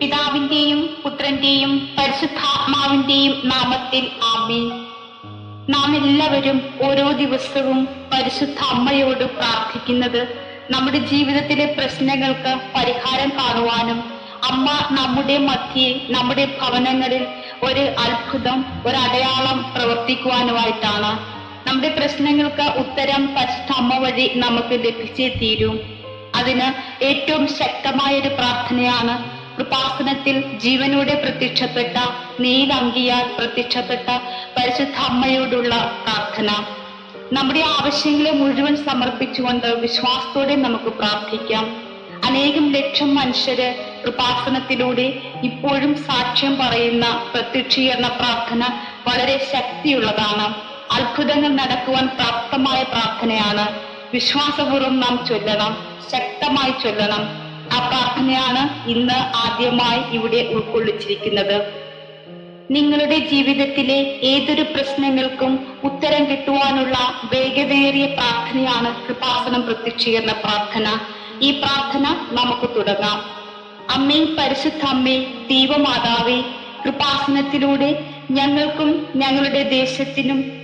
പിതാവിന്റെയും പുത്രന്റെയും പരിശുദ്ധാത്മാവിന്റെയും നാമത്തിൽ ആമീൻ. നാം എല്ലാവരും ഓരോ ദിവസവും പരിശുദ്ധ അമ്മയോട് പ്രാർത്ഥിക്കുന്നത് നമ്മുടെ ജീവിതത്തിലെ പ്രശ്നങ്ങൾക്ക് പരിഹാരം കാണുവാനും അമ്മ നമ്മുടെ മധ്യേ നമ്മുടെ ഭവനങ്ങളിൽ ഒരു അത്ഭുതം ഒരു അടയാളം പ്രവർത്തിക്കുവാനുമായിട്ടാണ്. നമ്മുടെ പ്രശ്നങ്ങൾക്ക് ഉത്തരം പരിശുദ്ധ അമ്മ വഴി നമുക്ക് ലഭിച്ചേ തീരും. അതിന് ഏറ്റവും ശക്തമായ ഒരു പ്രാർത്ഥനയാണ് കൃപാസനത്തിൽ ജീവനോടെ പ്രത്യക്ഷപ്പെട്ട നീലങ്കിയാൽ പ്രത്യക്ഷപ്പെട്ട പരിശുദ്ധ അമ്മയോടുള്ള പ്രാർത്ഥന. നമ്മുടെ ആവശ്യങ്ങളെ മുഴുവൻ സമർപ്പിച്ചുകൊണ്ട് വിശ്വാസത്തോടെ നമുക്ക് പ്രാർത്ഥിക്കാം. അനേകം ലക്ഷം മനുഷ്യര് കൃപാസനത്തിലൂടെ ഇപ്പോഴും സാക്ഷ്യം പറയുന്ന പ്രത്യക്ഷീകരണ പ്രാർത്ഥന വളരെ ശക്തിയുള്ളതാണ്. അത്ഭുതങ്ങൾ നടക്കുവാൻ പ്രാപ്തമായ പ്രാർത്ഥനയാണ്. വിശ്വാസപൂർവം നാം ചൊല്ലണം. ശക്തമായി ചൊല്ലണം. ആ പ്രാർത്ഥനയാണ് ഇന്ന് ആദ്യമായി ഇവിടെ ഉൾക്കൊള്ളിച്ചിരിക്കുന്നത്. നിങ്ങളുടെ ജീവിതത്തിലെ ഏതൊരു പ്രശ്നങ്ങൾക്കും ഉത്തരം കിട്ടുവാനുള്ള വേഗതയേറിയ പ്രാർത്ഥനയാണ് കൃപാസനം പ്രത്യക്ഷീകരണ പ്രാർത്ഥന. ഈ പ്രാർത്ഥന നമുക്ക് തുടങ്ങാം. അമ്മേ പരിശുദ്ധ അമ്മേ ദൈവമാതാവേ കൃപാസനത്തിലൂടെ ഞങ്ങൾക്കും ഞങ്ങളുടെ ദേശത്തിനും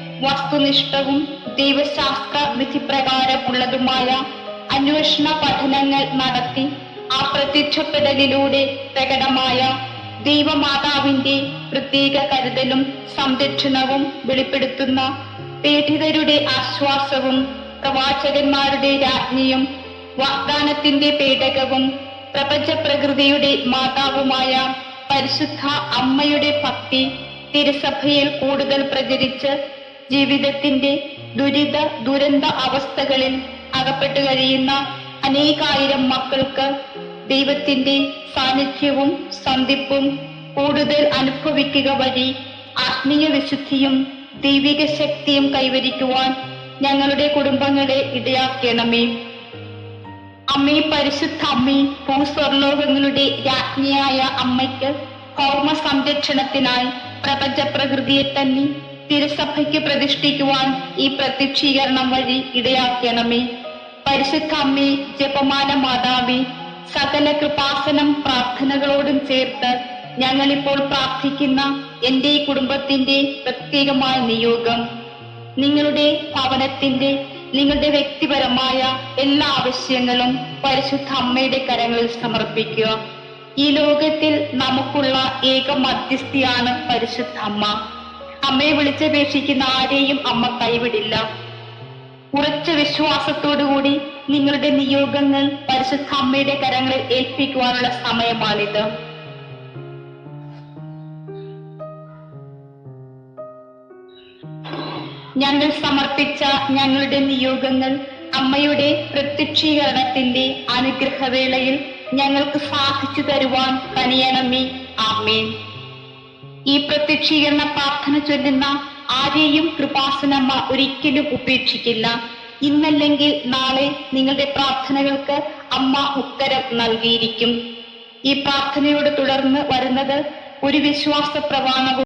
വസ്തുനിഷ്ഠവും ദൈവശാസ്ത്ര വിധിപ്രകാരമുള്ളതുമായ അന്വേഷണ പഠനങ്ങൾ നടത്തി ആ പ്രത്യക്ഷപ്പെടലിലൂടെ പ്രകടമായ ദൈവമാതാവിന്റെ പ്രത്യേക കരുതലും സംരക്ഷണവും വെളിപ്പെടുത്തുന്ന പീഡിതരുടെ ആശ്വാസവും പ്രവാചകന്മാരുടെ രാജ്ഞിയും വാഗ്ദാനത്തിന്റെ പേടകവും പ്രപഞ്ച പ്രകൃതിയുടെ മാതാവുമായ പരിശുദ്ധ അമ്മയുടെ ഭക്തി തിരുസഭയിൽ കൂടുതൽ പ്രചരിച്ച് ജീവിതത്തിന്റെ ദുരിത ദുരന്ത അവസ്ഥകളിൽ അകപ്പെട്ടു കഴിയുന്ന അനേകായിരം മക്കൾക്ക് ദൈവത്തിന്റെ സാന്നിധ്യവും സന്ധിപ്പും കൂടുതൽ അനുഭവിക്കുക വഴി ആത്മീയ വിശുദ്ധിയും ദൈവിക ശക്തിയും കൈവരിക്കുവാൻ ഞങ്ങളുടെ കുടുംബങ്ങളെ ഇടയാക്കണമേ. അമ്മേ പരിശുദ്ധ അമ്മേ ഭൂസ്വർലോകങ്ങളുടെ രാജ്ഞിയായ അമ്മയ്ക്ക് കോർമ്മ സംരക്ഷണത്തിനായി പ്രപഞ്ച പ്രകൃതിയെ തന്നെ തിരുസഭയ്ക്ക് പ്രതിഷ്ഠിക്കുവാൻ ഈ പ്രത്യക്ഷീകരണം വഴി ഇടയാക്കണമേ. പരിശുദ്ധ അമ്മേ ജപമാല മാതാവി സകല കൃപാസനം പ്രാർത്ഥനകളോടും ചേർത്ത് ഞങ്ങളിപ്പോൾ പ്രാർത്ഥിക്കുന്ന എന്റെ കുടുംബത്തിന്റെ പ്രത്യേകമായ നിയോഗം നിങ്ങളുടെ ഭവനത്തിന്റെ നിങ്ങളുടെ വ്യക്തിപരമായ എല്ലാ ആവശ്യങ്ങളും പരിശുദ്ധ അമ്മയുടെ കരങ്ങളിൽ സമർപ്പിക്കുക. ഈ ലോകത്തിൽ നമുക്കുള്ള ഏക മധ്യസ്ഥിയാണ് പരിശുദ്ധ അമ്മ. അമ്മയെ വിളിച്ചപേക്ഷിക്കുന്ന ആരെയും അമ്മ കൈവിടില്ല. ഉറച്ച വിശ്വാസത്തോടുകൂടി നിങ്ങളുടെ നിയോഗങ്ങൾ പരിശുദ്ധ അമ്മയുടെ കരങ്ങളിൽ ഏൽപ്പിക്കുവാനുള്ള സമയമാണിത്. ഞങ്ങൾ സമർപ്പിച്ച ഞങ്ങളുടെ നിയോഗങ്ങൾ അമ്മയുടെ പ്രത്യക്ഷീകരണത്തിന്റെ അനുഗ്രഹവേളയിൽ ഞങ്ങൾക്ക് സാധിച്ചു തരുവാൻ തനിയണമേ ആമേൻ. ഈ പ്രത്യക്ഷീകരണ പ്രാർത്ഥന ചൊല്ലുന്ന ആരെയും കൃപാസനമ്മ ഒരിക്കലും ഉപേക്ഷിക്കില്ല. ഇന്നല്ലെങ്കിൽ നാളെ നിങ്ങളുടെ പ്രാർത്ഥനകൾക്ക് അമ്മ ഉത്തരം നൽകിയിരിക്കും. ഈ പ്രാർത്ഥനയോട് തുടർന്ന് വരുന്നത് ഒരു വിശ്വാസ പ്രമാണവും